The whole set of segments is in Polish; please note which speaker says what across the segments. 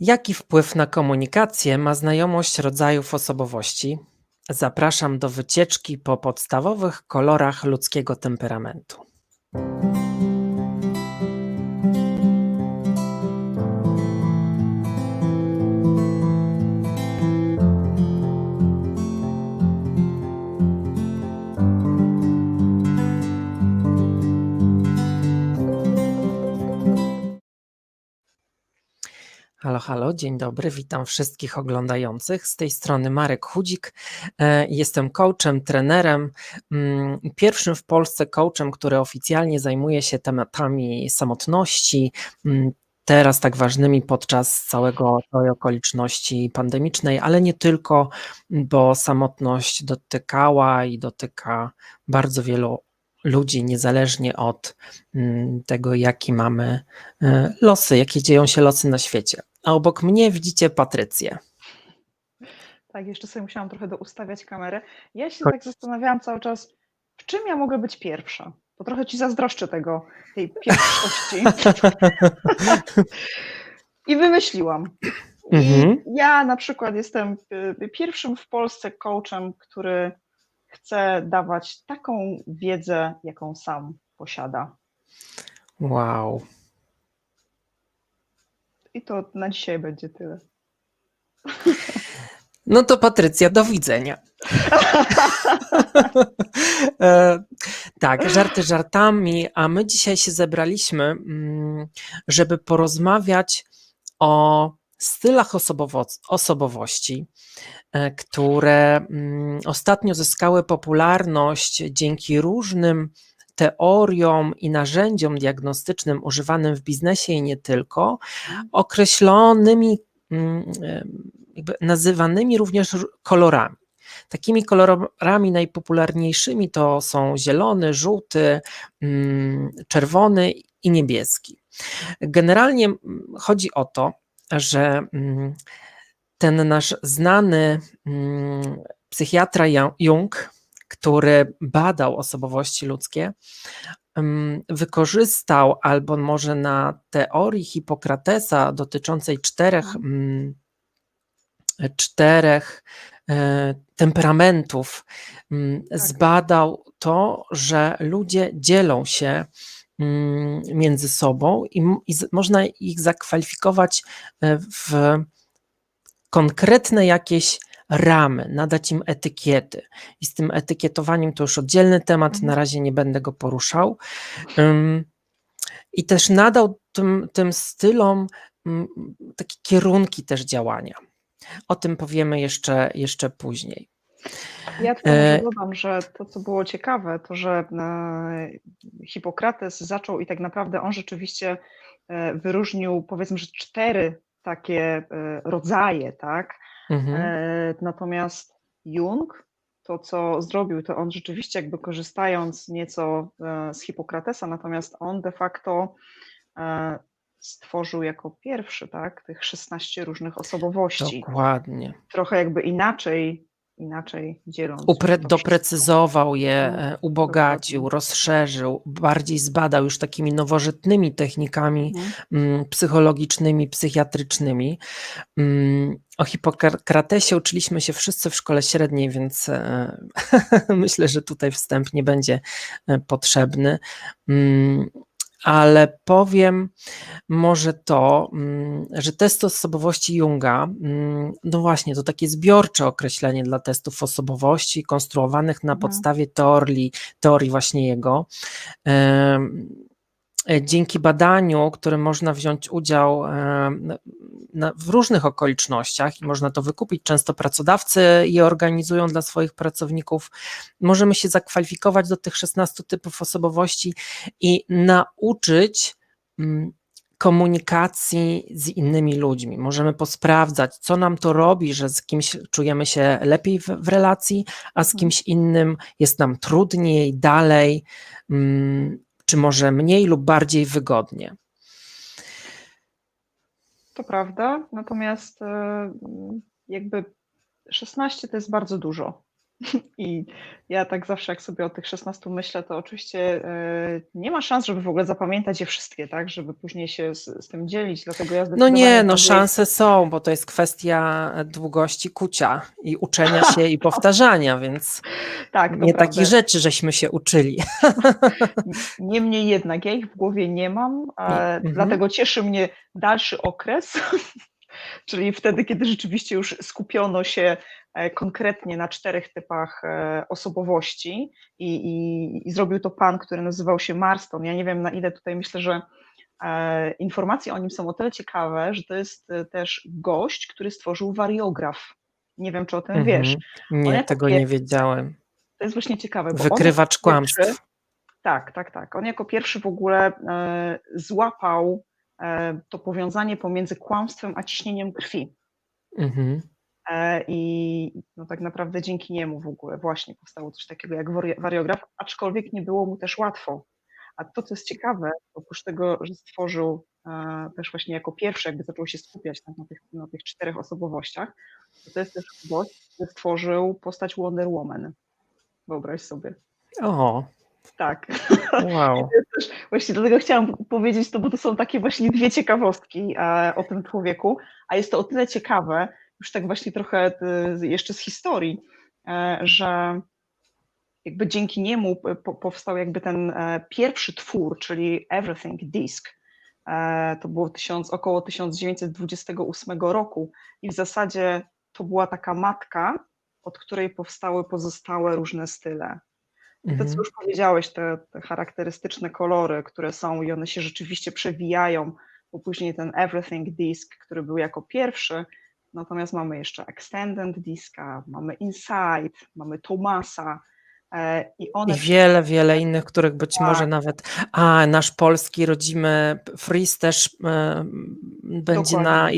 Speaker 1: Jaki wpływ na komunikację ma znajomość rodzajów osobowości? Zapraszam do wycieczki po podstawowych kolorach ludzkiego temperamentu. Halo, halo, dzień dobry, witam wszystkich oglądających. Z tej strony Marek Chudzik. E, Jestem coachem, trenerem, mm, pierwszym w Polsce coachem, który oficjalnie zajmuje się tematami samotności, mm, teraz tak ważnymi podczas całego całej okoliczności pandemicznej, ale nie tylko, bo samotność dotykała i dotyka bardzo wielu ludzi, niezależnie od mm, tego, jaki mamy e, losy, jakie dzieją się losy na świecie. A obok mnie widzicie Patrycję.
Speaker 2: Tak, jeszcze sobie musiałam trochę doustawiać kamerę. Ja się
Speaker 1: Chodź.
Speaker 2: tak zastanawiałam cały czas, w czym ja mogę być pierwsza? Bo trochę ci zazdroszczę tego, tej pierwszości. I wymyśliłam. I
Speaker 1: Mhm.
Speaker 2: ja na przykład jestem y, pierwszym w Polsce coachem, który chce dawać taką wiedzę, jaką sam posiada.
Speaker 1: Wow.
Speaker 2: I to na dzisiaj będzie tyle.
Speaker 1: No to Patrycja, do widzenia. E, tak, żarty żartami, a my dzisiaj się zebraliśmy, mm, żeby porozmawiać o stylach osobowo- osobowości, e, które mm, ostatnio zyskały popularność dzięki różnym teoriom i narzędziom diagnostycznym używanym w biznesie i nie tylko, określonymi, mm, nazywanymi również kolorami. Takimi kolorami najpopularniejszymi to są zielony, żółty, mm, czerwony i niebieski. Generalnie chodzi o to, że mm, ten nasz znany psychiatra Jung, który badał osobowości ludzkie, wykorzystał albo może na teorii Hipokratesa dotyczącej czterech, mm, czterech e, temperamentów, mm,
Speaker 2: Tak.
Speaker 1: zbadał to, że ludzie dzielą się mm, między sobą i, i można ich zakwalifikować e, w konkretne jakieś ramy, nadać im etykiety. I z tym etykietowaniem to już oddzielny temat,
Speaker 2: Mhm.
Speaker 1: na razie nie będę go poruszał. I też nadał tym, tym stylom takie kierunki też działania. O tym powiemy jeszcze, jeszcze później.
Speaker 2: Ja tylko
Speaker 1: E,
Speaker 2: dodam, że to, co było ciekawe, to że e, Hipokrates zaczął i tak naprawdę on rzeczywiście e, wyróżnił, powiedzmy, że cztery takie rodzaje, tak?
Speaker 1: Mhm.
Speaker 2: E, Natomiast Jung, to co zrobił, to on rzeczywiście jakby korzystając nieco e, z Hipokratesa, natomiast on de facto e, stworzył jako pierwszy, tak, tych 16 różnych osobowości.
Speaker 1: Dokładnie.
Speaker 2: Trochę jakby inaczej, inaczej dzieląc.
Speaker 1: Upre- doprecyzował je,
Speaker 2: No,
Speaker 1: e, ubogacił, rozszerzył, bardziej zbadał już takimi nowożytnymi technikami
Speaker 2: Mhm.
Speaker 1: mm, psychologicznymi, psychiatrycznymi. Mm, O Hipokratesie uczyliśmy się wszyscy w szkole średniej, więc e, myślę, że tutaj wstęp nie będzie e, potrzebny. Ale powiem może to, mm, że test osobowości Junga, mm, no właśnie, to takie zbiorcze określenie dla testów osobowości konstruowanych na
Speaker 2: Mhm.
Speaker 1: podstawie teorii, teorii właśnie jego. E, Dzięki badaniu, którym można wziąć udział na, w różnych okolicznościach i można to wykupić, często pracodawcy je organizują dla swoich pracowników, możemy się zakwalifikować do tych 16 typów osobowości i nauczyć mm, komunikacji z innymi ludźmi. Możemy posprawdzać, co nam to robi, że z kimś czujemy się lepiej w, w relacji, a z
Speaker 2: Mhm.
Speaker 1: kimś innym jest nam trudniej, dalej, mm, czy może mniej lub bardziej wygodnie.
Speaker 2: To prawda, natomiast e, jakby 16 to jest bardzo dużo. I ja tak zawsze, jak sobie o tych 16 myślę, to oczywiście e, nie ma szans, żeby w ogóle zapamiętać je wszystkie, tak, żeby później się z, z tym dzielić, dlatego ja
Speaker 1: No nie, no szanse są, bo to jest kwestia długości kucia i uczenia się i powtarzania, więc
Speaker 2: tak,
Speaker 1: nie
Speaker 2: prawda.
Speaker 1: takich rzeczy żeśmy się uczyli.
Speaker 2: Niemniej jednak ja ich w głowie nie mam,
Speaker 1: Mhm.
Speaker 2: dlatego cieszy mnie dalszy okres, czyli wtedy, kiedy rzeczywiście już skupiono się konkretnie na czterech typach e, osobowości i, i, i zrobił to pan, który nazywał się Marston. Ja nie wiem na ile tutaj myślę, że e, informacje o nim są o tyle ciekawe, że to jest e, też gość, który stworzył wariograf. Nie wiem, czy o tym wiesz.
Speaker 1: Mhm. Nie,
Speaker 2: jako
Speaker 1: tego nie wiedziałem.
Speaker 2: To jest właśnie ciekawe.
Speaker 1: Wykrywacz
Speaker 2: pierwszy-
Speaker 1: kłamstw.
Speaker 2: Tak, tak, tak. On jako pierwszy w ogóle e, złapał e, to powiązanie pomiędzy kłamstwem a ciśnieniem krwi.
Speaker 1: Mhm.
Speaker 2: E, I no, tak naprawdę dzięki niemu w ogóle właśnie powstało coś takiego jak wari- wariograf, aczkolwiek nie było mu też łatwo. A to, co jest ciekawe, oprócz tego, że stworzył e, też właśnie jako pierwszy, jakby zaczął się skupiać tak, na, tych, na tych czterech osobowościach, to, to jest też gość, który stworzył postać Wonder Woman. Wyobraź sobie.
Speaker 1: O,
Speaker 2: Tak.
Speaker 1: wow.
Speaker 2: też właśnie dlatego chciałam powiedzieć to, bo to są takie właśnie dwie ciekawostki e, o tym człowieku, a jest to o tyle ciekawe, już tak właśnie trochę e, jeszcze z historii, e, że jakby dzięki niemu powstał jakby ten e, pierwszy twór, czyli Everything Disk. To było około 1928 roku i w zasadzie to była taka matka, od której powstały pozostałe różne style. I to, co
Speaker 1: Mhm.
Speaker 2: już powiedziałeś, te, te charakterystyczne kolory, które są i one się rzeczywiście przewijają, bo później ten Everything Disk, który był jako pierwszy, natomiast mamy jeszcze Extended Diska, mamy Inside, mamy Thomasa e, i one
Speaker 1: I wiele, wiele innych, których być może
Speaker 2: Tak.
Speaker 1: nawet. A, nasz polski rodzimy Freeze też e, będzie na.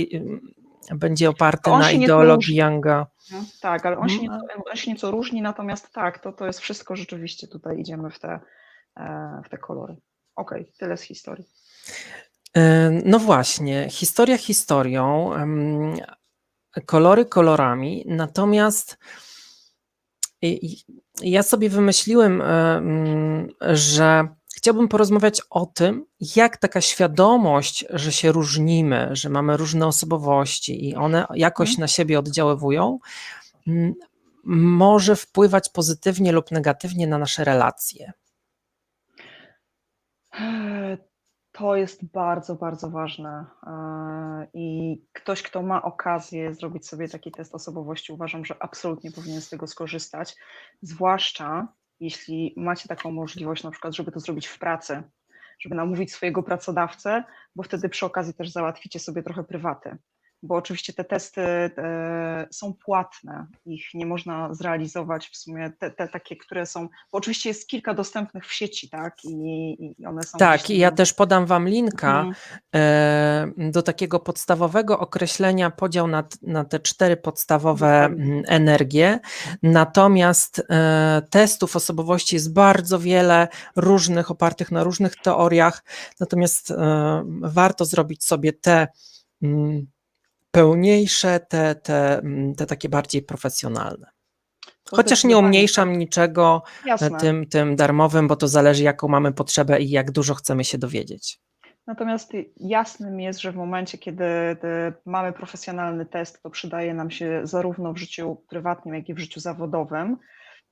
Speaker 1: Będzie oparty na ideologii. Younga.
Speaker 2: No, Tak, ale on się,
Speaker 1: Mhm.
Speaker 2: nieco, on się nieco różni, natomiast tak, to, to jest wszystko rzeczywiście tutaj idziemy w te, e, w te kolory. Okej, tyle z historii.
Speaker 1: No właśnie, historia historią, kolory kolorami, natomiast ja sobie wymyśliłem, e, mm, że chciałbym porozmawiać o tym, jak taka świadomość, że się różnimy, że mamy różne osobowości i one jakoś
Speaker 2: Mhm.
Speaker 1: na siebie oddziaływują, mm, może wpływać pozytywnie lub negatywnie na nasze relacje.
Speaker 2: To jest bardzo, bardzo ważne. Eee, I ktoś, kto ma okazję zrobić sobie taki test osobowości, uważam, że absolutnie powinien z tego skorzystać. Zwłaszcza jeśli macie taką możliwość, na przykład, żeby to zrobić w pracy, żeby namówić swojego pracodawcę, bo wtedy przy okazji też załatwicie sobie trochę prywaty. Bo oczywiście te testy e, są płatne, ich nie można zrealizować w sumie, te, te takie, które są, bo oczywiście jest kilka dostępnych w sieci, tak, i, i one są
Speaker 1: Tak, i ja też podam Wam linka
Speaker 2: Mhm.
Speaker 1: e, do takiego podstawowego określenia podział na, na te cztery podstawowe mm, energie. Natomiast e, testów osobowości jest bardzo wiele różnych, opartych na różnych teoriach. Natomiast warto zrobić sobie te pełniejsze, te, te, mm, te takie bardziej profesjonalne. Chociaż nie umniejszam niczego
Speaker 2: tak. Jasne.
Speaker 1: tym, tym darmowym, bo to zależy, jaką mamy potrzebę i jak dużo chcemy się dowiedzieć.
Speaker 2: Natomiast jasnym jest, że w momencie, kiedy e, mamy profesjonalny test, to przydaje nam się zarówno w życiu prywatnym, jak i w życiu zawodowym.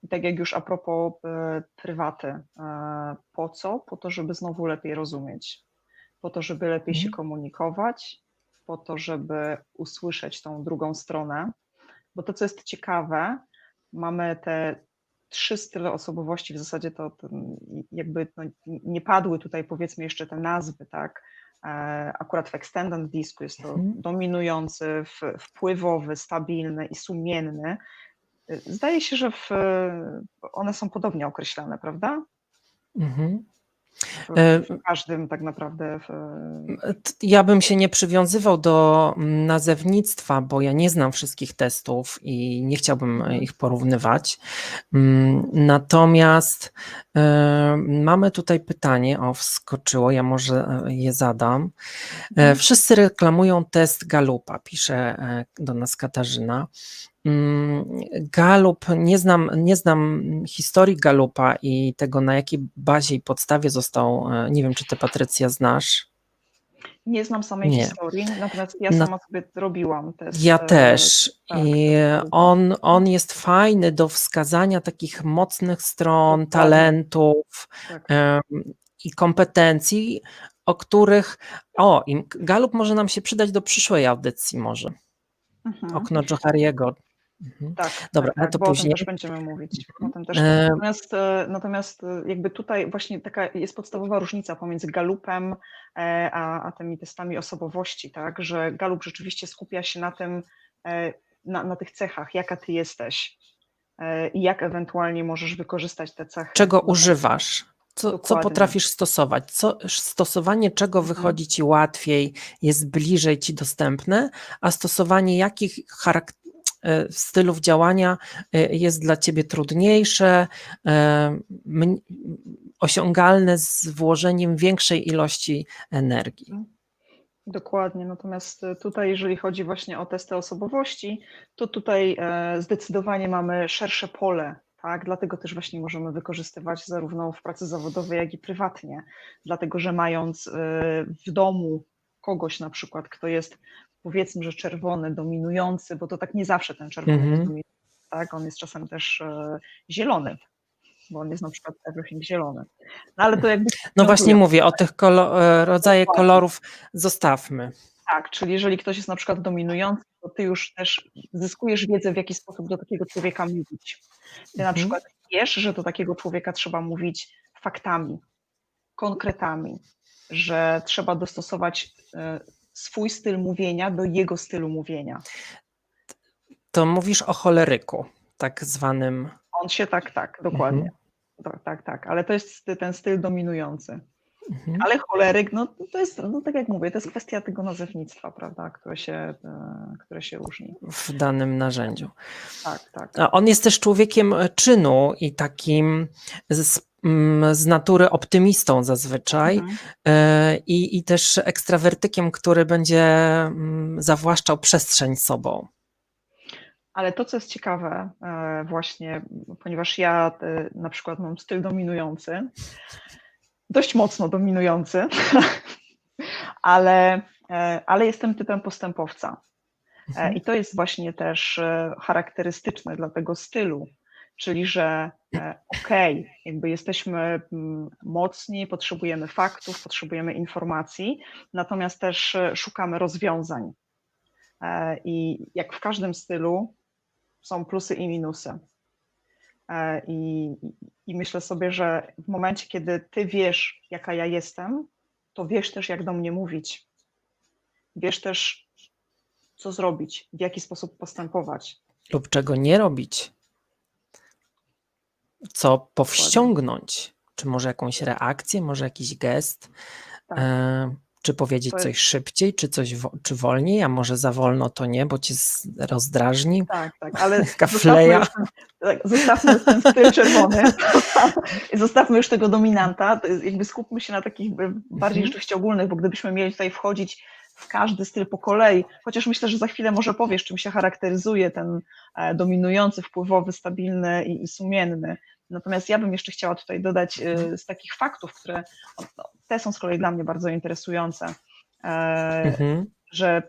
Speaker 2: I tak jak już a propos e, prywaty, e, po co? Po to, żeby znowu lepiej rozumieć, po to, żeby lepiej się
Speaker 1: Mhm.
Speaker 2: komunikować, po to, żeby usłyszeć tą drugą stronę. Bo to, co jest ciekawe, mamy te trzy style osobowości, w zasadzie to, to jakby no, nie padły tutaj powiedzmy jeszcze te nazwy, tak? E, Akurat w Extended Disku jest to
Speaker 1: Mhm.
Speaker 2: dominujący, wpływowy, stabilny i sumienny. E, Zdaje się, że w, one są podobnie określane, prawda?
Speaker 1: Mhm.
Speaker 2: W,
Speaker 1: E,
Speaker 2: w każdym tak naprawdę. W,
Speaker 1: T- Ja bym się nie przywiązywał do mm, nazewnictwa, bo ja nie znam wszystkich testów i nie chciałbym
Speaker 2: Mhm.
Speaker 1: ich porównywać. Mm, Natomiast e, mamy tutaj pytanie, o wskoczyło, ja może e, je zadam. E,
Speaker 2: Mhm.
Speaker 1: Wszyscy reklamują test Galupa, pisze e, do nas Katarzyna. Mm, Galup, nie znam, nie znam historii Galupa i tego, na jakiej bazie i podstawie został. e, Nie wiem, czy ty, Patrycja, znasz.
Speaker 2: Nie znam samej
Speaker 1: Nie.
Speaker 2: historii, natomiast ja sama sobie robiłam test.
Speaker 1: Ja
Speaker 2: e,
Speaker 1: też.
Speaker 2: tak,
Speaker 1: I on, on jest fajny do wskazania takich mocnych stron, talentów
Speaker 2: Tak.
Speaker 1: i kompetencji, o których. O, Galup może nam się przydać do przyszłej audycji, może.
Speaker 2: Mhm.
Speaker 1: Okno Johariego. Mhm.
Speaker 2: Tak,
Speaker 1: Dobra,
Speaker 2: tak,
Speaker 1: ale
Speaker 2: tak,
Speaker 1: to
Speaker 2: bo
Speaker 1: później.
Speaker 2: o tym też będziemy mówić. O tym też.
Speaker 1: E,
Speaker 2: Natomiast, e, natomiast e, jakby tutaj właśnie taka jest podstawowa różnica pomiędzy galupem e, a, a tymi testami osobowości, tak? Że galup rzeczywiście skupia się na tym, na, na tych cechach, jaka ty jesteś i jak ewentualnie możesz wykorzystać te cechy.
Speaker 1: czego używasz? Co, co potrafisz stosować? Co, stosowanie czego
Speaker 2: Mhm.
Speaker 1: wychodzi ci łatwiej, jest bliżej ci dostępne, a stosowanie jakich charak- stylów działania e, jest dla ciebie trudniejsze, e, osiągalne z włożeniem większej ilości energii.
Speaker 2: Dokładnie, natomiast e, tutaj, jeżeli chodzi właśnie o testy osobowości, to tutaj e, zdecydowanie mamy szersze pole, tak? Dlatego też właśnie możemy wykorzystywać zarówno w pracy zawodowej, jak i prywatnie, dlatego że mając e, w domu kogoś na przykład, kto jest powiedzmy, że czerwony, dominujący, bo to tak nie zawsze ten czerwony
Speaker 1: Mhm.
Speaker 2: jest dominujący, tak? On jest czasem też e, zielony, bo on jest na przykład everything zielony. No ale to jakby
Speaker 1: No właśnie mówię, o tych kolo- e, rodzaje kolorów zostawmy.
Speaker 2: Tak, czyli jeżeli ktoś jest na przykład dominujący, to ty już też zyskujesz wiedzę, w jaki sposób do takiego człowieka mówić. Ty na
Speaker 1: Mhm.
Speaker 2: przykład wiesz, że do takiego człowieka trzeba mówić faktami, konkretami, że trzeba dostosować e, swój styl mówienia do jego stylu mówienia.
Speaker 1: To mówisz o choleryku, tak zwanym.
Speaker 2: On się tak, tak, dokładnie. Tak, tak, tak, ale to jest ten styl dominujący.
Speaker 1: Mhm.
Speaker 2: Ale choleryk, no to jest, no tak jak mówię, to jest kwestia tego nazewnictwa, prawda, które się, e, które się różni.
Speaker 1: w danym narzędziu.
Speaker 2: Tak, tak.
Speaker 1: On jest też człowiekiem czynu i takim z, z natury optymistą zazwyczaj
Speaker 2: Mhm.
Speaker 1: e, i, i też ekstrawertykiem, który będzie mm, zawłaszczał przestrzeń sobą.
Speaker 2: Ale to, co jest ciekawe, e, właśnie, ponieważ ja e, na przykład mam styl dominujący, dość mocno dominujący, ale, ale jestem typem postępowca. E, I to jest właśnie też charakterystyczne dla tego stylu, czyli że okej, okay, jakby jesteśmy mm, mocni, potrzebujemy faktów, potrzebujemy informacji, natomiast też e, szukamy rozwiązań. E, I jak w każdym stylu są plusy i minusy. E, I, I myślę sobie, że w momencie, kiedy ty wiesz, jaka ja jestem, to wiesz też, jak do mnie mówić. Wiesz też, co zrobić, w jaki sposób postępować.
Speaker 1: Lub czego nie robić. Co powściągnąć. Czy może jakąś reakcję, może jakiś gest.
Speaker 2: Tak.
Speaker 1: E, czy powiedzieć
Speaker 2: jest-
Speaker 1: coś szybciej, czy coś wo- czy wolniej, a może za wolno to nie, bo cię rozdrażni.
Speaker 2: Tak, tak, ale
Speaker 1: Taka
Speaker 2: zostawmy tak, zostawmy już ten styl czerwony zostawmy już tego dominanta, jakby skupmy się na takich bardziej
Speaker 1: Mhm.
Speaker 2: rzeczywiście ogólnych, bo gdybyśmy mieli tutaj wchodzić każdy styl po kolei, chociaż myślę, że za chwilę może powiesz, czym się charakteryzuje ten e, dominujący, wpływowy, stabilny i, i sumienny. Natomiast ja bym jeszcze chciała tutaj dodać e, z takich faktów, które no, te są z kolei dla mnie bardzo interesujące. E,
Speaker 1: Mhm.
Speaker 2: że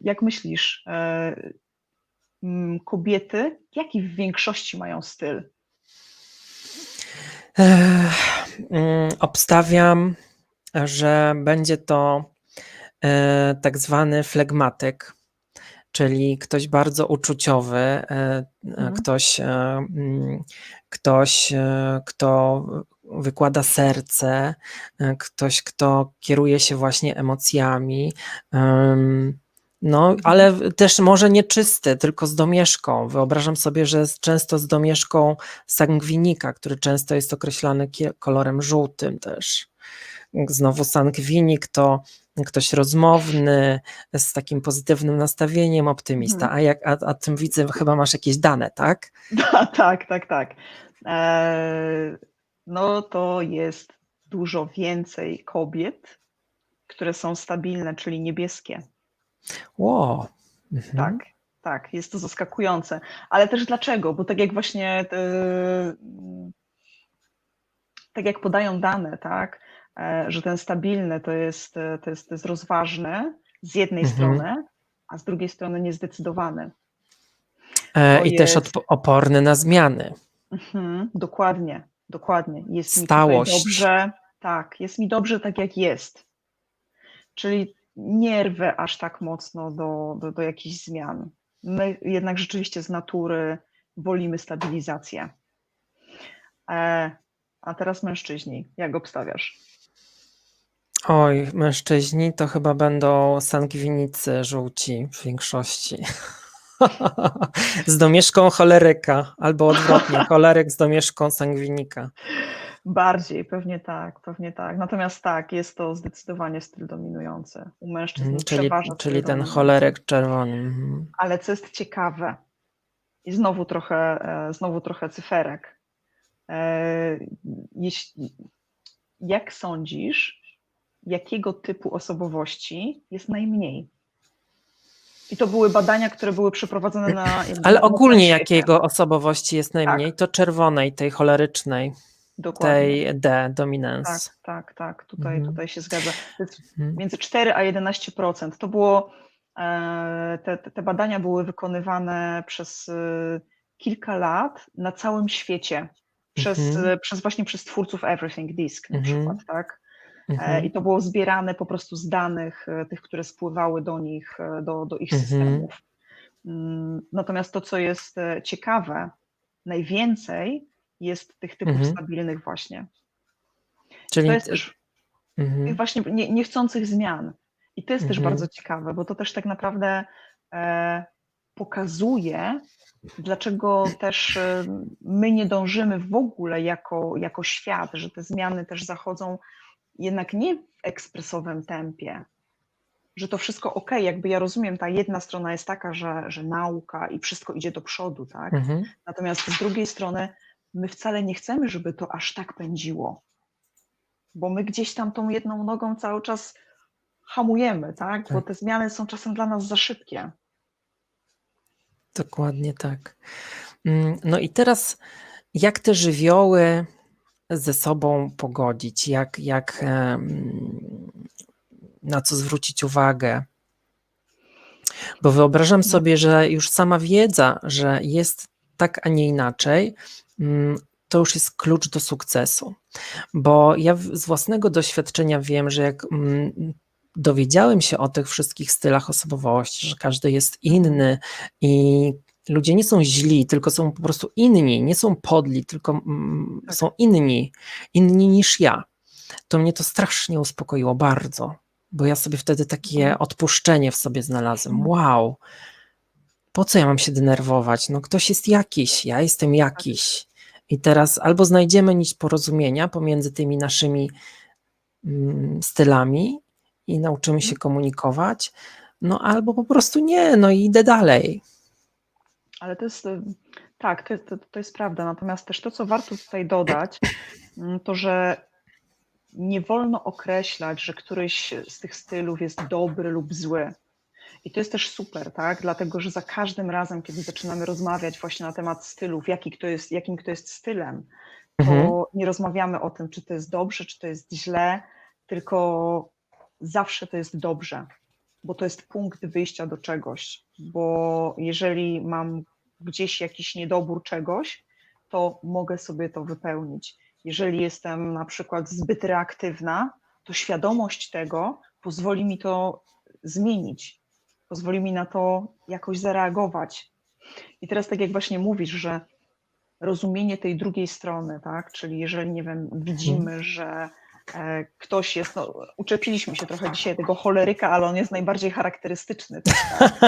Speaker 2: jak myślisz, kobiety, jaki w większości mają styl?
Speaker 1: Mm, Obstawiam, że będzie to tak zwany flegmatyk, czyli ktoś bardzo uczuciowy, e, e,
Speaker 2: Mhm.
Speaker 1: ktoś, e, mm, ktoś, e, kto wykłada serce, e, ktoś, kto kieruje się właśnie emocjami. em, No, ale też może nieczysty, tylko z domieszką. Wyobrażam sobie, że często z domieszką sangwinika, który często jest określany kolorem żółtym też. Znowu sangwinik to ktoś rozmowny, z takim pozytywnym nastawieniem, optymista.
Speaker 2: Mhm.
Speaker 1: A, jak, a, a tym widzę, chyba masz jakieś dane, tak?
Speaker 2: tak, tak, tak. E, no to jest dużo więcej kobiet, które są stabilne, czyli niebieskie.
Speaker 1: Ło. Mhm.
Speaker 2: Tak, tak, jest to zaskakujące. Ale też dlaczego? Bo tak jak właśnie, e, tak jak podają dane, tak, że ten stabilny to jest, e, to jest, to jest rozważny z jednej
Speaker 1: Mhm.
Speaker 2: strony, a z drugiej strony niezdecydowany.
Speaker 1: E, I też
Speaker 2: jest-
Speaker 1: odpo- oporny na zmiany.
Speaker 2: Mhm, dokładnie, dokładnie. Jest mi
Speaker 1: Stałość.
Speaker 2: tutaj dobrze, tak, jest mi dobrze tak jak jest. Czyli nie rwę aż tak mocno do, do, do jakichś zmian. My jednak rzeczywiście z natury wolimy stabilizację. E, a teraz mężczyźni, jak obstawiasz?
Speaker 1: Oj, mężczyźni to chyba będą sangwinicy żółci w większości. z domieszką choleryka, albo odwrotnie, choleryk z domieszką sangwinika.
Speaker 2: Bardziej, pewnie tak, pewnie tak. Natomiast tak, jest to zdecydowanie styl dominujący. U mężczyzn
Speaker 1: Mhm, Czyli,
Speaker 2: przeważa styl
Speaker 1: czyli ten
Speaker 2: dominujący.
Speaker 1: choleryk czerwony. mhm.
Speaker 2: Ale co jest ciekawe, i znowu trochę, e, znowu trochę cyferek. E, Jeśli, jak sądzisz, jakiego typu osobowości jest najmniej? I to były badania, które były przeprowadzone na.
Speaker 1: Ale ogólnie jakiego osobowości jest najmniej, to czerwonej, tej cholerycznej,
Speaker 2: Dokładnie.
Speaker 1: tej D,
Speaker 2: Tak,
Speaker 1: dominance.
Speaker 2: tak, tak, tutaj,
Speaker 1: Mhm.
Speaker 2: tutaj się zgadza.
Speaker 1: Mhm.
Speaker 2: między 4 a 11%. To było, e, te, te te badania były wykonywane przez e, kilka lat na całym świecie. Przez,
Speaker 1: Mhm.
Speaker 2: e, przez właśnie przez twórców Everything Disk na
Speaker 1: Mhm.
Speaker 2: przykład, tak? E,
Speaker 1: Mhm.
Speaker 2: I to było zbierane po prostu z danych, e, tych, które spływały do nich, e, do, do ich
Speaker 1: Mhm.
Speaker 2: systemów. Mm, Natomiast to, co jest ciekawe, najwięcej jest tych typów
Speaker 1: Mhm.
Speaker 2: stabilnych właśnie.
Speaker 1: Czyli
Speaker 2: To jest też
Speaker 1: mhm.
Speaker 2: właśnie nie, niechcących zmian. I to jest też bardzo ciekawe, bo to też tak naprawdę e, pokazuje, dlaczego też my nie dążymy w ogóle jako, jako świat, że te zmiany też zachodzą jednak nie w ekspresowym tempie, że to wszystko ok, jakby ja rozumiem, ta jedna strona jest taka, że, że nauka i wszystko idzie do przodu, tak?
Speaker 1: Mhm.
Speaker 2: Natomiast z drugiej strony my wcale nie chcemy, żeby to aż tak pędziło, bo my gdzieś tam tą jedną nogą cały czas hamujemy, tak? Bo
Speaker 1: Tak.
Speaker 2: te zmiany są czasem dla nas za szybkie.
Speaker 1: Dokładnie tak. Mm, No i teraz, jak te żywioły ze sobą pogodzić? Jak, jak na co zwrócić uwagę? Bo wyobrażam sobie, że już sama wiedza, że jest tak, a nie inaczej, mm, to już jest klucz do sukcesu. Bo ja z własnego doświadczenia wiem, że jak mm, dowiedziałem się o tych wszystkich stylach osobowości, że każdy jest inny i ludzie nie są źli, tylko są po prostu inni, nie są podli, tylko mm,
Speaker 2: Tak.
Speaker 1: są inni, inni niż ja. To mnie to strasznie uspokoiło bardzo, bo ja sobie wtedy takie
Speaker 2: Mhm.
Speaker 1: odpuszczenie w sobie znalazłem.
Speaker 2: Mhm.
Speaker 1: Wow, po co ja mam się denerwować? No ktoś jest jakiś, ja jestem jakiś. I teraz albo znajdziemy nić porozumienia pomiędzy tymi naszymi mm, stylami i nauczymy się komunikować, no albo po prostu nie, no i idę dalej.
Speaker 2: Ale to jest, y, tak, to, to, to jest prawda. Natomiast też to, co warto tutaj dodać, mm, to że nie wolno określać, że któryś z tych stylów jest dobry lub zły. I to jest też super, tak? Dlatego, że za każdym razem, kiedy zaczynamy rozmawiać właśnie na temat stylów, jaki kto jest, jakim kto jest stylem, to
Speaker 1: Mhm.
Speaker 2: nie rozmawiamy o tym, czy to jest dobrze, czy to jest źle, tylko zawsze to jest dobrze, bo to jest punkt wyjścia do czegoś. Bo jeżeli mam gdzieś jakiś niedobór czegoś, to mogę sobie to wypełnić. Jeżeli jestem na przykład zbyt reaktywna, to świadomość tego pozwoli mi to zmienić, pozwoli mi na to jakoś zareagować. I teraz, tak jak właśnie mówisz, że rozumienie tej drugiej strony, tak? Czyli jeżeli, nie wiem, widzimy, że e, ktoś jest, no, uczepiliśmy się trochę dzisiaj tego choleryka, ale on jest najbardziej charakterystyczny. Też, tak?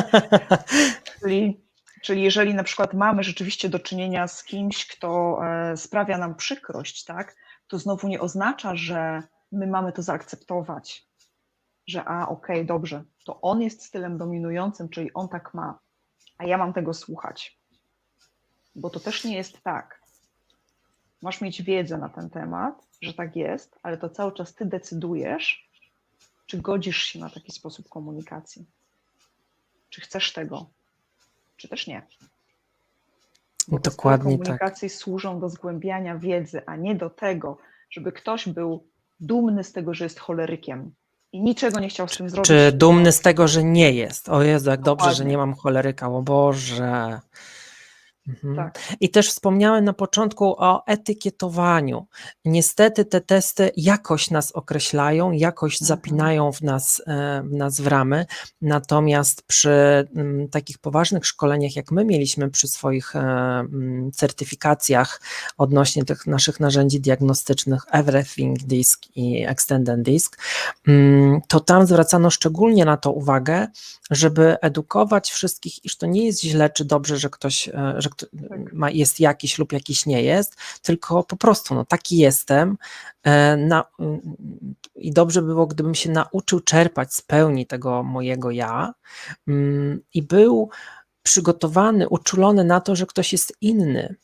Speaker 2: Czyli, czyli jeżeli na przykład mamy rzeczywiście do czynienia z kimś, kto e, sprawia nam przykrość, tak? To znowu nie oznacza, że my mamy to zaakceptować, że a, okej, dobrze, to on jest stylem dominującym, czyli on tak ma, a ja mam tego słuchać. Bo to też nie jest tak. Masz mieć wiedzę na ten temat, że tak jest, ale to cały czas ty decydujesz, czy godzisz się na taki sposób komunikacji. Czy chcesz tego? Czy też nie. Bo
Speaker 1: Dokładnie tak.
Speaker 2: komunikacji służą do zgłębiania wiedzy, a nie do tego, żeby ktoś był dumny z tego, że jest cholerykiem i niczego nie chciał z tym zrobić.
Speaker 1: Czy dumny z tego, że nie jest? O Jezu, jak dobrze, że
Speaker 2: Dokładnie.
Speaker 1: nie mam choleryka, o Boże. Mhm.
Speaker 2: Tak.
Speaker 1: I też wspomniałem na początku o etykietowaniu. Niestety te testy jakoś nas określają, jakoś
Speaker 2: Mhm.
Speaker 1: zapinają w nas, e, w nas w ramy, natomiast przy takich poważnych szkoleniach, jak my mieliśmy przy swoich e, certyfikacjach odnośnie tych naszych narzędzi diagnostycznych Everything Disk i Extended Disk, mm, to tam zwracano szczególnie na to uwagę, żeby edukować wszystkich, iż to nie jest źle czy dobrze, że ktoś, e, że
Speaker 2: Tak.
Speaker 1: ma, jest jakiś lub jakiś nie jest, tylko po prostu no, taki jestem e, na, mm, i dobrze by było, gdybym się nauczył czerpać z pełni tego mojego ja mm, i był przygotowany, uczulony na to, że ktoś jest inny,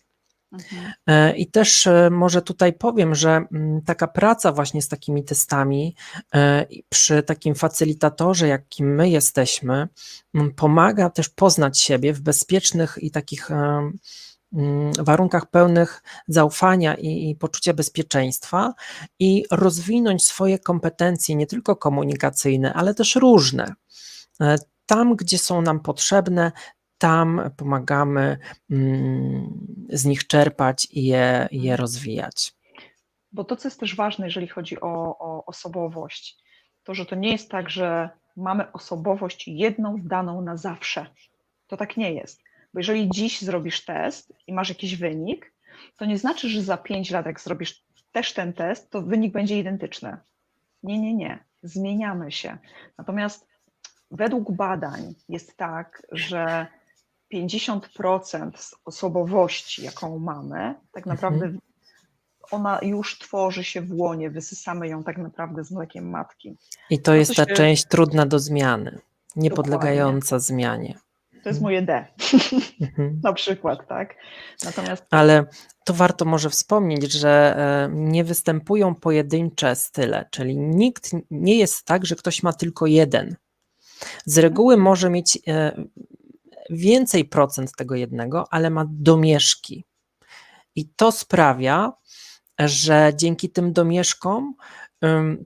Speaker 2: Mhm.
Speaker 1: E, I też e, może tutaj powiem, że mm, taka praca właśnie z takimi testami e, przy takim facylitatorze, jakim my jesteśmy, mm, pomaga też poznać siebie w bezpiecznych i takich mm, warunkach pełnych zaufania i, i poczucia bezpieczeństwa i rozwinąć swoje kompetencje, nie tylko komunikacyjne, ale też różne. Tam, gdzie są nam potrzebne, tam pomagamy mm, z nich czerpać i je, je rozwijać.
Speaker 2: Bo to, co jest też ważne, jeżeli chodzi o, o osobowość, to, że to nie jest tak, że mamy osobowość jedną, daną na zawsze. To tak nie jest. Bo jeżeli dziś zrobisz test i masz jakiś wynik, to nie znaczy, że za 5 lat, jak zrobisz też ten test, to wynik będzie identyczny. Nie, nie, nie. Zmieniamy się. Natomiast według badań jest tak, że 50% z osobowości, jaką mamy, tak naprawdę ona już tworzy się w łonie, wysysamy ją tak naprawdę z mlekiem matki.
Speaker 1: I to
Speaker 2: No
Speaker 1: jest
Speaker 2: to
Speaker 1: ta
Speaker 2: się-
Speaker 1: część trudna do zmiany, niepodlegająca zmianie.
Speaker 2: To jest moje D,
Speaker 1: Mhm.
Speaker 2: na przykład, tak? Natomiast
Speaker 1: Ale to warto może wspomnieć, że e, nie występują pojedyncze style, czyli nikt nie jest tak, że ktoś ma tylko jeden. Z reguły może mieć e, więcej procent tego jednego, ale ma domieszki. I to sprawia, że dzięki tym domieszkom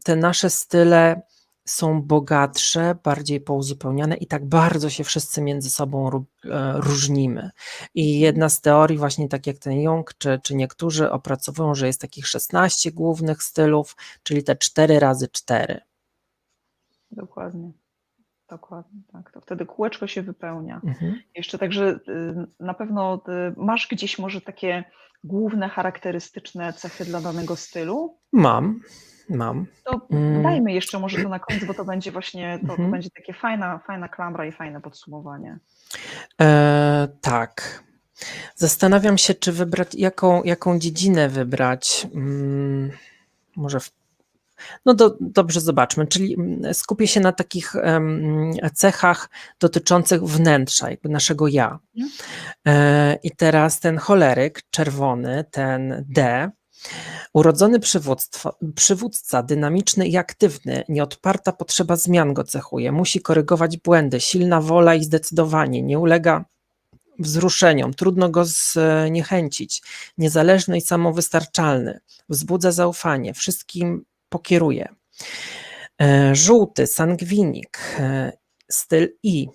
Speaker 1: te nasze style są bogatsze, bardziej pouzupełniane i tak bardzo się wszyscy między sobą e, różnimy. I jedna z teorii, właśnie tak jak ten Jung, czy, czy niektórzy opracowują, że jest takich 16 głównych stylów, czyli te 4 razy 4.
Speaker 2: dokładnie, dokładnie, tak. To wtedy kółeczko się wypełnia.
Speaker 1: Mhm.
Speaker 2: Jeszcze także y, na pewno y, masz gdzieś może takie główne charakterystyczne cechy dla danego stylu?
Speaker 1: Mam, mam.
Speaker 2: To
Speaker 1: Mm.
Speaker 2: dajmy jeszcze może to na koniec, bo to będzie właśnie, to, to
Speaker 1: Mhm.
Speaker 2: będzie takie fajna, fajna klamra i fajne podsumowanie.
Speaker 1: E, tak. Zastanawiam się, czy wybrać, jaką, jaką dziedzinę wybrać. Mm, może w, no do, dobrze, zobaczmy. Czyli mm, skupię się na takich em, cechach dotyczących wnętrza, jakby naszego ja.
Speaker 2: Mhm.
Speaker 1: E, I teraz ten choleryk, czerwony, ten D, urodzony przywódca, dynamiczny i aktywny, nieodparta potrzeba zmian go cechuje, musi korygować błędy, silna wola i zdecydowanie, nie ulega wzruszeniom, trudno go zniechęcić, niezależny i samowystarczalny, wzbudza zaufanie, wszystkim pokieruje. E, Żółty, sangwinik, e, styl I,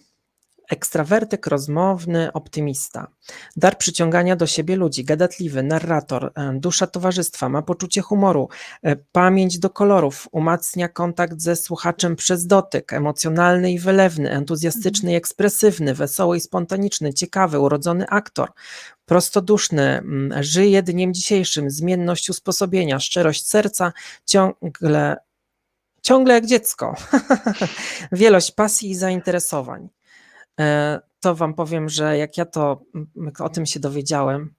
Speaker 1: ekstrawertyk, rozmowny, optymista. Dar przyciągania do siebie ludzi, gadatliwy, narrator, e, dusza towarzystwa, ma poczucie humoru, e, pamięć do kolorów, umacnia kontakt ze słuchaczem przez dotyk, emocjonalny i wylewny, entuzjastyczny i ekspresywny, wesoły i spontaniczny, ciekawy, urodzony aktor, prostoduszny, mm, żyje dniem dzisiejszym, zmienność usposobienia, szczerość serca, ciągle, ciągle jak dziecko, wielość pasji i zainteresowań. E, To Wam powiem, że jak ja to jak o tym się dowiedziałem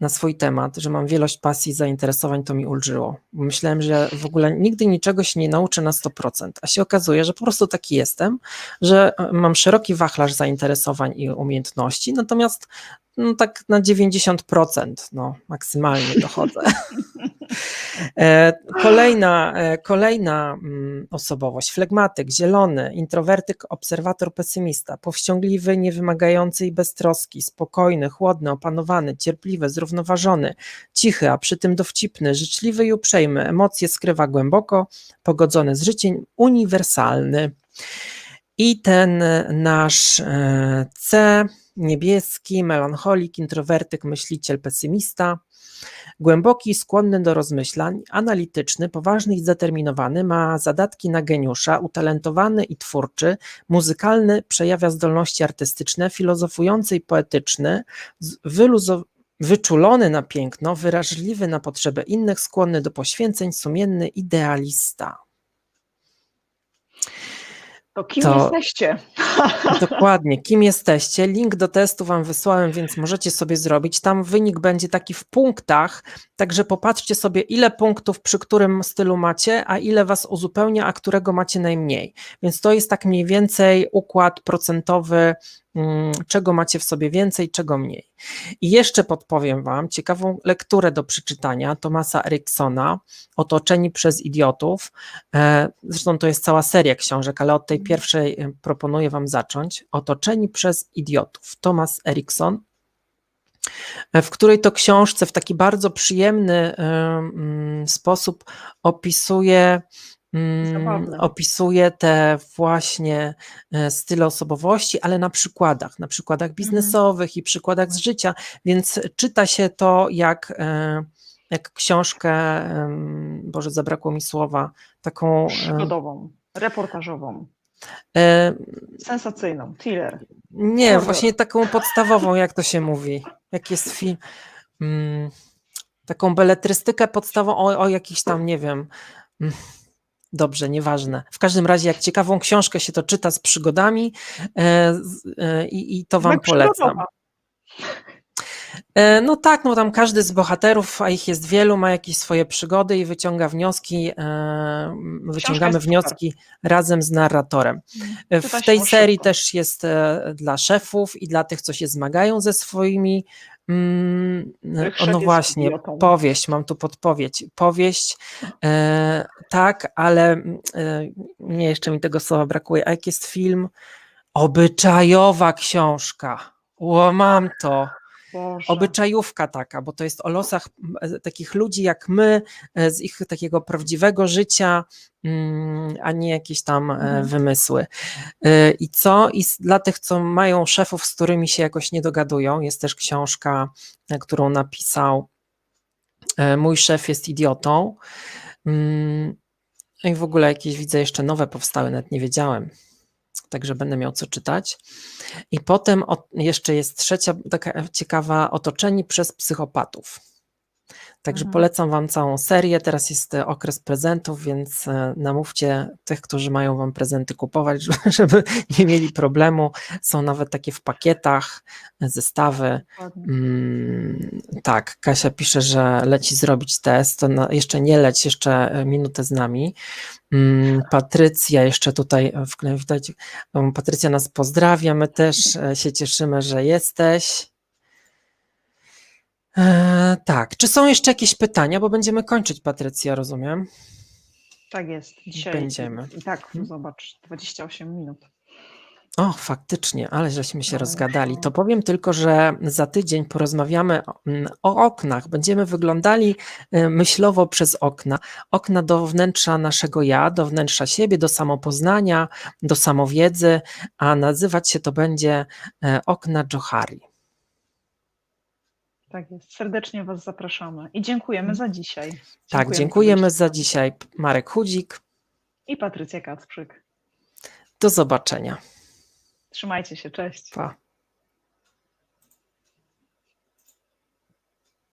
Speaker 1: na swój temat, że mam wielość pasji i zainteresowań, to mi ulżyło. Myślałem, że w ogóle nigdy niczego się nie nauczę na 100%, a się okazuje, że po prostu taki jestem, że e, mam szeroki wachlarz zainteresowań i umiejętności, natomiast no tak na 90%, no maksymalnie dochodzę. E, Kolejna, e, kolejna mm, osobowość, flegmatyk, zielony, introwertyk, obserwator, pesymista, powściągliwy, niewymagający i beztroski, spokojny, chłodny, opanowany, cierpliwy, zrównoważony, cichy, a przy tym dowcipny, życzliwy i uprzejmy, emocje skrywa głęboko, pogodzony z życiem, uniwersalny. I ten nasz e, C, niebieski, melancholik, introwertyk, myśliciel, pesymista, głęboki, skłonny do rozmyślań, analityczny, poważny i zdeterminowany, ma zadatki na geniusza, utalentowany i twórczy, muzykalny, przejawia zdolności artystyczne, filozofujący i poetyczny, wyczulony na piękno, wyraźliwy na potrzeby innych, skłonny do poświęceń, sumienny, idealista.
Speaker 2: To kim
Speaker 1: To-
Speaker 2: jesteście?
Speaker 1: Dokładnie, kim jesteście? Link do testu Wam wysłałem, więc możecie sobie zrobić. Tam wynik będzie taki w punktach, także popatrzcie sobie, ile punktów przy którym stylu macie, a ile Was uzupełnia, a którego macie najmniej. Więc to jest tak mniej więcej układ procentowy, czego macie w sobie więcej, czego mniej. I jeszcze podpowiem Wam ciekawą lekturę do przeczytania Tomasa Eriksona, Otoczeni przez idiotów. E, Zresztą to jest cała seria książek, ale od tej pierwszej e, proponuję Wam zacząć. Otoczeni przez idiotów. Thomas Erikson, e, w której to książce w taki bardzo przyjemny mm, sposób opisuje. Mm,
Speaker 2: Zabawne.
Speaker 1: Opisuje te właśnie e, style osobowości, ale na przykładach, na przykładach biznesowych i przykładach z życia, więc czyta się to jak, e, jak książkę, Boże, zabrakło mi słowa, taką. e,
Speaker 2: Przygodową, reportażową, sensacyjną, thriller.
Speaker 1: Nie,
Speaker 2: Horror.
Speaker 1: właśnie taką podstawową, jak to się mówi. Jak jest film. Mm, taką beletrystykę podstawową o, o jakiś tam, nie wiem. Dobrze, nieważne. W każdym razie, jak ciekawą książkę się to czyta z przygodami e, e, i, to Wam
Speaker 2: Jak
Speaker 1: polecam. E, No tak, no tam każdy z bohaterów, a ich jest wielu, ma jakieś swoje przygody i wyciąga wnioski, wyciągamy wnioski razem z narratorem. W tej serii też jest dla szefów i dla tych, co się zmagają ze swoimi. Mm, no właśnie, powieść, mam tu podpowiedź. Powieść, e, tak, ale mm, e, nie, jeszcze mi tego słowa brakuje. A jak jest film? Obyczajowa książka. O, mam to.
Speaker 2: Boże.
Speaker 1: Obyczajówka taka, bo to jest o losach e, takich ludzi jak my, e, z ich takiego prawdziwego życia, mm, a nie jakieś tam e,
Speaker 2: Mhm.
Speaker 1: wymysły. I co? I dla tych, co mają szefów, z którymi się jakoś nie dogadują, jest też książka, którą napisał Mój szef jest idiotą. Mm, No i w ogóle jakieś widzę jeszcze nowe powstały, nawet nie wiedziałem. Także będę miał co czytać. I potem jeszcze jest trzecia taka ciekawa, otoczeni przez psychopatów. Także
Speaker 2: Mhm.
Speaker 1: polecam Wam całą serię. Teraz jest e, okres prezentów, więc e, namówcie tych, którzy mają Wam prezenty kupować, żeby- nie mieli problemu. Są nawet takie w pakietach, e, zestawy. Mm, tak, Kasia pisze, że leci zrobić test. To na, jeszcze nie leć, jeszcze minutę z nami. Mm, Patrycja jeszcze tutaj witajcie. Um, Patrycja nas pozdrawia. My też się cieszymy, że jesteś. E, tak, czy są jeszcze jakieś pytania, bo będziemy kończyć, Patrycja, rozumiem.
Speaker 2: Tak jest. Dzisiaj
Speaker 1: Będziemy.
Speaker 2: I tak, zobacz, 28 minut.
Speaker 1: O, faktycznie, ale żeśmy się
Speaker 2: No,
Speaker 1: rozgadali.
Speaker 2: no.
Speaker 1: To powiem tylko, że za tydzień porozmawiamy o, mm, o oknach. Będziemy wyglądali y, myślowo przez okna. Okna do wnętrza naszego ja, do wnętrza siebie, do samopoznania, do samowiedzy, a nazywać się to będzie e, okna Johari.
Speaker 2: Tak jest. Serdecznie Was zapraszamy i dziękujemy za dzisiaj.
Speaker 1: Tak, dziękujemy za dzisiaj. Marek Chudzik.
Speaker 2: I Patrycja Kacprzyk.
Speaker 1: Do zobaczenia.
Speaker 2: Trzymajcie się, cześć.
Speaker 1: Pa.